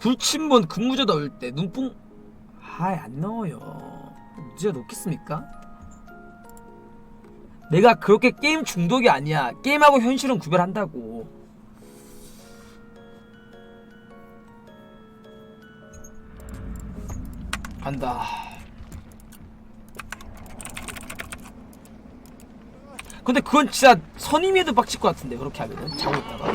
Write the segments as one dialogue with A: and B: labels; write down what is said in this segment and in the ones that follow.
A: 불침번 근무자 넣을 때 눈뽕? 아이 안 넣어요. 문제가 넣겠습니까? 내가 그렇게 게임 중독이 아니야. 게임하고 현실은 구별한다고. 간다. 근데 그건 진짜 선임에도 빡칠 것 같은데 그렇게 하면은. 자고 있다가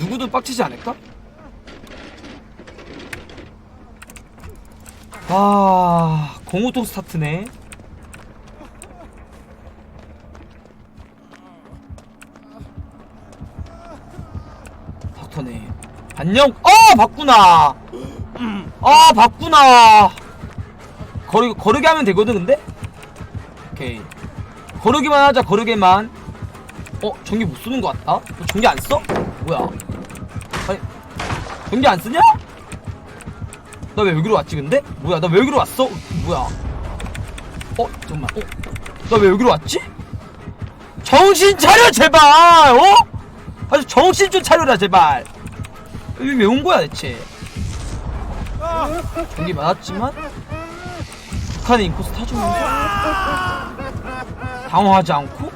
A: 누구도 빡치지 않을까? 아 공우통 스타트네 닥터네 안녕 아 봤구나 아 봤구나 거르, 거르게 하면 되거든 근데? 오케이 거르기만 하자 거르게만 어? 전기 못 쓰는 거 같다? 어, 전기 안 써? 뭐야 전기 안 쓰냐? 나 왜 여기로 왔지 근데? 뭐야 나 왜 여기로 왔어? 뭐야 어? 잠깐만 어? 나 왜 여기로 왔지? 정신 차려 제발 어? 아주 정신 좀 차려라 제발 여기 왜 온 거야 대체 전기 맞았지만 북한의 인코스 타주면서 당황하지 않고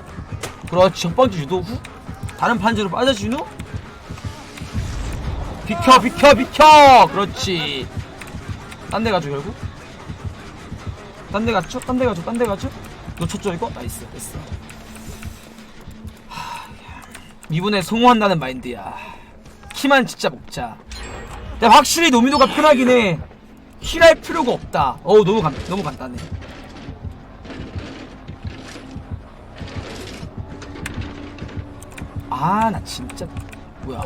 A: 그렇지 첫 번째 유도 후 다른 판지로 빠져준 후 비켜 비켜 비켜! 그렇지. 딴 데 가죠 결국? 딴 데 갔죠? 딴 데 가죠? 딴 데 가죠? 놓쳤죠 이거? 나이스 됐어. 하, 이번에 성공한다는 마인드야. 키만 진짜 먹자. 근데 확실히 노미노가 편하긴 해. 힐할 필요가 없다. 어우 너무 간 너무 간단해. 아 나 진짜 뭐야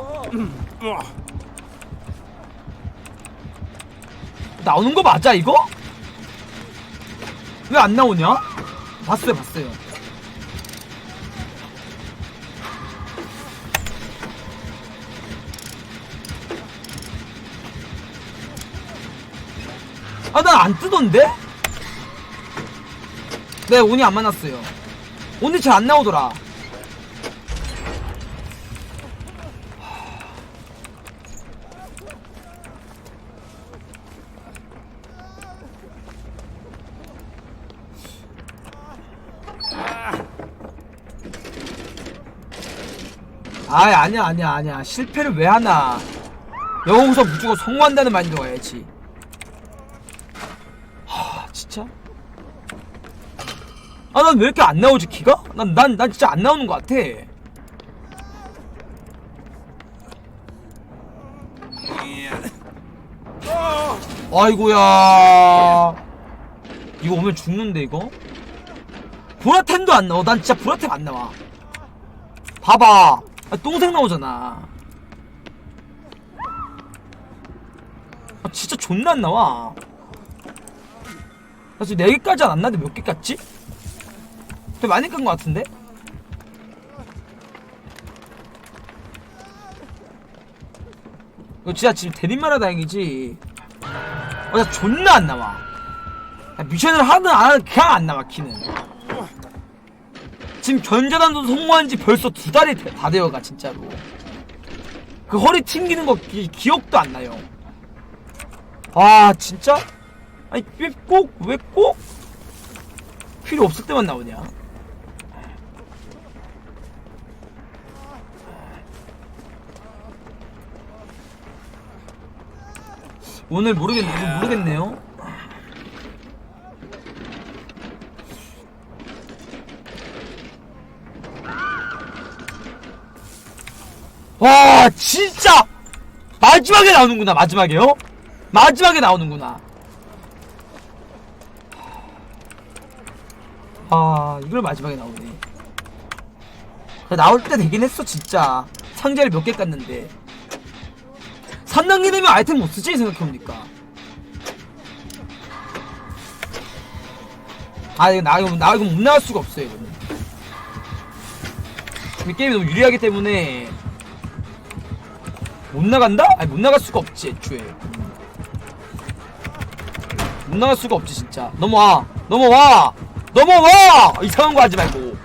A: 나오는 거 맞아 이거? 왜 안 나오냐? 봤어요 봤어요 아 난 안 뜨던데? 네 운이 안 만났어요 오늘 잘 안 나오더라 아이 아니야 아니야 아니야. 실패를 왜 하나. 여기서 무조건 성공한다는 마인드가 와야지. 하 진짜? 아 난 왜 이렇게 안 나오지 키가? 난 난 난 진짜 안 나오는 것 같아. 아이고야. 이거 오면 죽는데 이거? 보라템도 안 나와. 난 진짜 보라템 안 나와. 봐봐 아, 똥색 나오잖아. 아, 진짜 존나 안 나와. 나 지금 4개까지 안 났는데 몇 개 깠지? 되게 많이 깐 것 같은데? 이거 진짜 지금 대립마라 다행이지. 어, 나 존나 안 나와. 야, 미션을 하든 안 하든 그냥 안 나와 키는 지금 견제단도 성공한 지 벌써 두 달이 돼- 다 되어가 진짜로. 그 허리 튕기는 거 기, 기억도 안 나요. 아 진짜? 아니 왜 꼭 왜 꼭? 필요 없을 때만 나오냐? 오늘 모르겠 모르겠네요 와 진짜! 마지막에 나오는구나 마지막에요? 마지막에 나오는구나. 아 이걸 마지막에 나오네. 나올 때 되긴 했어 진짜. 상자를 몇 개 깠는데. 3단계 되면 아이템 못 쓰지 생각해보니까. 아 이거 나 이거 나 이거 못 나갈 수가 없어요 이거는. 이 게임이 너무 유리하기 때문에 못 나간다? 아니 못 나갈 수가 없지 애초에. 못 나갈 수가 없지 진짜. 넘어와. 넘어와. 넘어와! 이상한 거 하지 말고.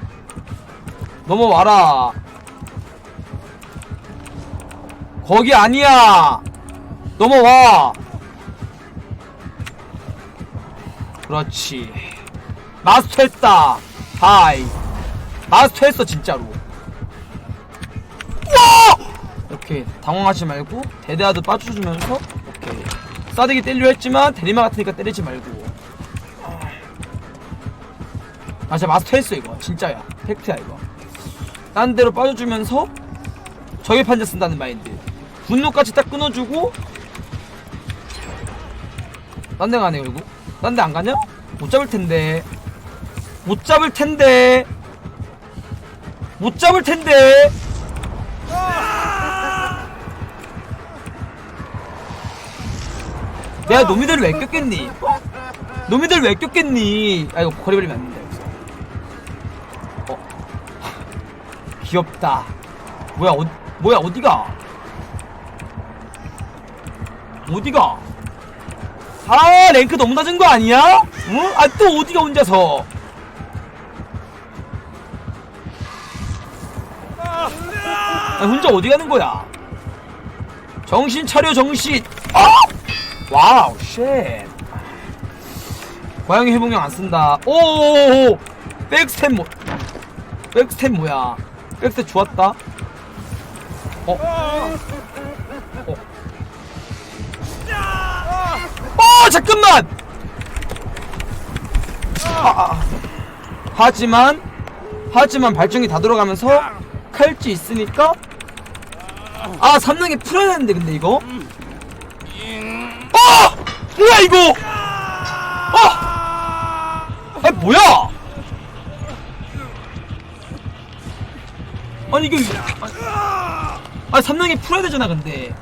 A: 넘어와라. 거기 아니야. 넘어와. 그렇지. 마스터 했다. 하이. 마스터 했어 진짜로 이렇게 당황하지 말고 대대하드 빠져주면서 오케이 싸대기 때리려 했지만 대리마 같으니까 때리지 말고. 아 진짜 마스터 했어 이거. 진짜야. 팩트야 이거. 딴 데로 빠져주면서 적의 판자 쓴다는 마인드. 분노까지 딱 끊어주고. 딴 데 가네 결국. 딴 데 안 가냐? 못 잡을 텐데. 못 잡을 텐데. 못 잡을 텐데 내가 놈이들을 왜 꼈겠니? 어? 놈이들을 왜 꼈겠니? 아 이거 거리 벌리면 안 된다 여기서 어 귀엽다 뭐야 어, 뭐야 어디가 어디가 아 랭크 너무 낮은 거 아니야? 응? 아또 어디가 혼자서 아, 혼자 어디 가는 거야? 정신 차려 정신 아! 와우 쉣 고양이 회복용 안 쓴다 오오오오 백스텝 뭐 백스텝 뭐야 백스텝 좋았다 어? 어? 어 잠깐만 아, 아. 하지만 하지만 발전기 다 들어가면서 칼찌 있으니까 아 3단계 풀어야 되는데 근데 이거 어! 뭐야 이거? 어! 아 뭐야? 아니 이거 아니 3단계 풀어야 되잖아 근데.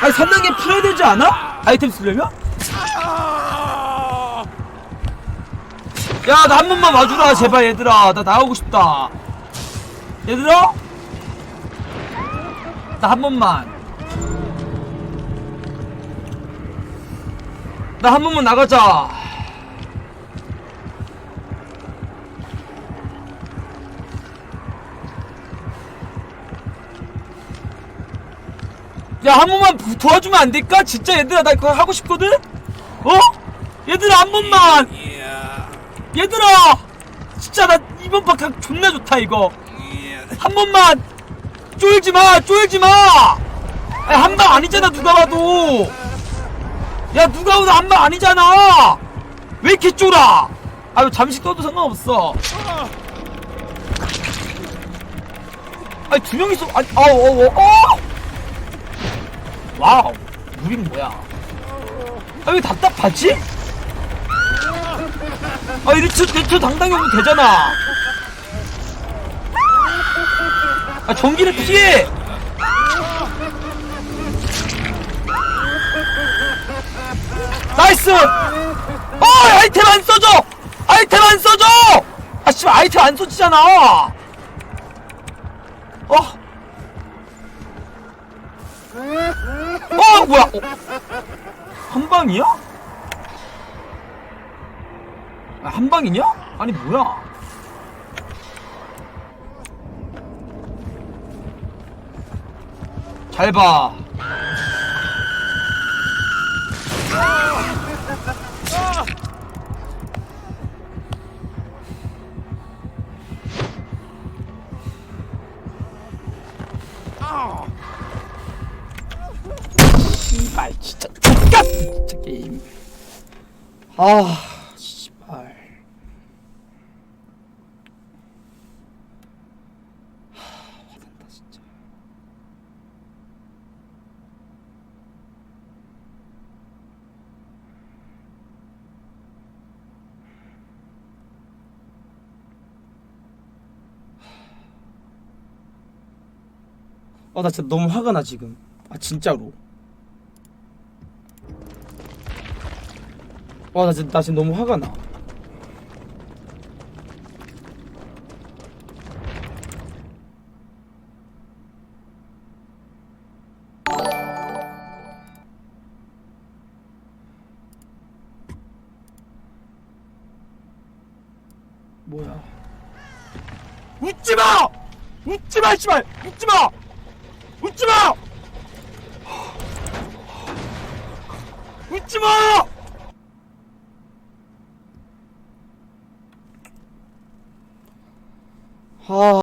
A: 아니 3단계 풀어야 되지 않아? 아이템 쓰려면? 야 나 한 번만 와주라 제발 얘들아. 나 나오고 싶다. 얘들아? 나 한 번만 나 한 번만 나가자. 야 한 번만 부- 도와주면 안 될까? 진짜 얘들아 나 그거 하고 싶거든? 어? 얘들아 한 번만! 얘들아! 진짜 나 이번 박학 존나 좋다 이거. 한 번만! 쫄지 마 쫄지 마 한 방 아니잖아 누가 봐도 야 누가 한방 아니잖아! 왜 이렇게 쫄아? 아유 잠시 떠도 상관없어. 아니 두명 있어. 아니 어어어 어, 어. 와우 우린 뭐야? 아 왜 답답하지? 아 이리쳐 내쳐 당당히 오면 되잖아. 아 전기를 피해 나이스 어 아이템 안 써줘 아이템 안 써줘 아씨 아이템 안 써지잖아 어? 어 뭐야 어? 한 방이야? 아, 한 방이냐? 아니 뭐야? 잘 봐. 씨발 진짜 X같 진짜 게임. 아 씨발. 하, 화난다 진짜. 아 나 진짜 너무 화가 나 지금. 아 진짜로. 와, 나 지금, 나 지금 너무 화가 나. 뭐야. 웃지 마! 웃지 마, 씨발! 웃지 마! 웃지 마! 웃지 마! 아.